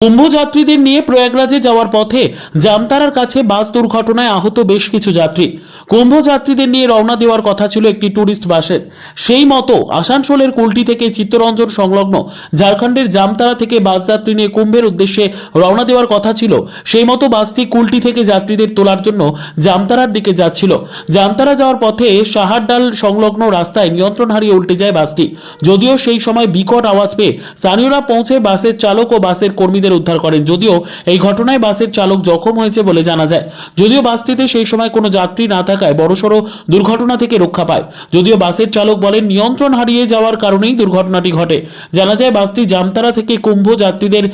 কুম্ভ যাত্রীদের নিয়ে প্রয়াগরাজে যাওয়ার পথে জামতারার কাছে বাস দুর্ঘটনায় আহত বেশ কিছু যাত্রী। কুম্ভ যাত্রীদের নিয়ে রওনা দেওয়ার কথা ছিল একটি ট্যুরিস্ট বাসের। সেই মতো আসানসোলের কুলটি থেকে চিত্তরঞ্জন সংলগ্ন ঝাড়খণ্ডের জামতারা থেকে বাস যাত্রী নিয়ে কুম্ভের উদ্দেশ্যে রওনা দেওয়ার কথা ছিল, সেই মতো বাসটি কুলটি থেকে যাত্রীদের তোলার জন্য জামতারার দিকে যাচ্ছিল। জামতারা যাওয়ার পথে সাহারডাল সংলগ্ন রাস্তায় নিয়ন্ত্রণ হারিয়ে উল্টে যায় বাসটি। যদিও সেই সময় বিকট আওয়াজ পেয়ে স্থানীয়রা পৌঁছে বাসের চালক ও বাসের কর্মীদের উদ্ধার করেন যদিও এই ঘটনায় বাসের চালক জখম হয়েছে বলে জানা যায় যদিও বাসটিতে সেই সময় কোনো যাত্রী না থাকায় বড়সড় দুর্ঘটনা থেকে রক্ষা পায় যদিও বাসের চালক বলেন নিয়ন্ত্রণ হারিয়ে যাওয়ার কারণেই দুর্ঘটনাটি ঘটে জানা যায় বাসটি জামতারা থেকে কুম্ভ যাত্রীদের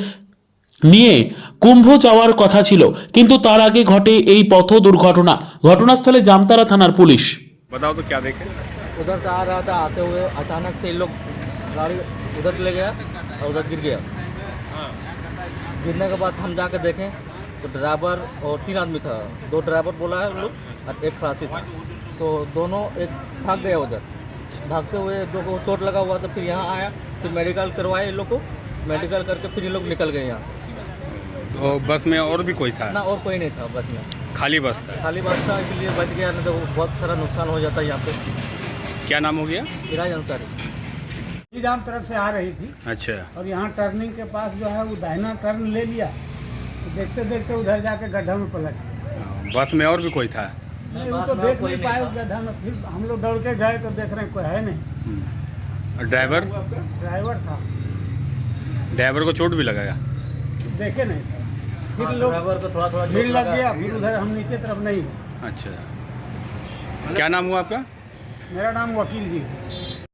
নিয়ে কুম্ভ যাওয়ার কথা ছিল কিন্তু তার আগে ঘটে এই পথ দুর্ঘটনা ঘটনাস্থলে জামতারা থানার পুলিশ बताओ तो क्या देखे उधर से आ रहा था आते हुए अचानक से ये लोग गाड़ी उधर ले गया और उधर गिर गया गिरने के बाद हम जाकर देखें तो ड्राइवर और तीन आदमी था। दो ड्राइवर बोला है लोग और एक खलासी था। तो दोनों एक भाग गया उधर। भागते हुए दो को चोट लगा हुआ था फिर यहाँ आया फिर मेडिकल करवाए इन लोग को। मेडिकल करके फिर ये लोग निकल गए यहाँ। तो बस में और भी कोई था? ना और कोई नहीं था बस में। खाली बस था? खाली बस था इसलिए बच गया नहीं तो बहुत सारा नुकसान हो जाता है यहाँ पे। क्या नाम हो गया? इराज अंसारी। जाम तरफ़ से आ रही थी। अच्छा। और यहाँ टर्निंग के पास जो है वो दाहिना टर्न ले लिया। तो देखते देखते उधर जाके गड्ढा में पलट बस में और भी कोई था? नहीं वो तो देख नहीं पाए गड्ढा में। फिर हम लोग दौड़ के गए तो देख रहे हैं कोई है नहीं। हम्म। ड्राइवर? ड्राइवर था। ड्राइवर को चोट भी लगाया देखे नहीं। फिर हाँ, लोग ड्राइवर को थोड़ा थोड़ा भीड़ लग गया फिर उधर हम नीचे तरफ़ नहीं अच्छा। क्या नाम हुआ आपका? मेरा नाम वकील जी। है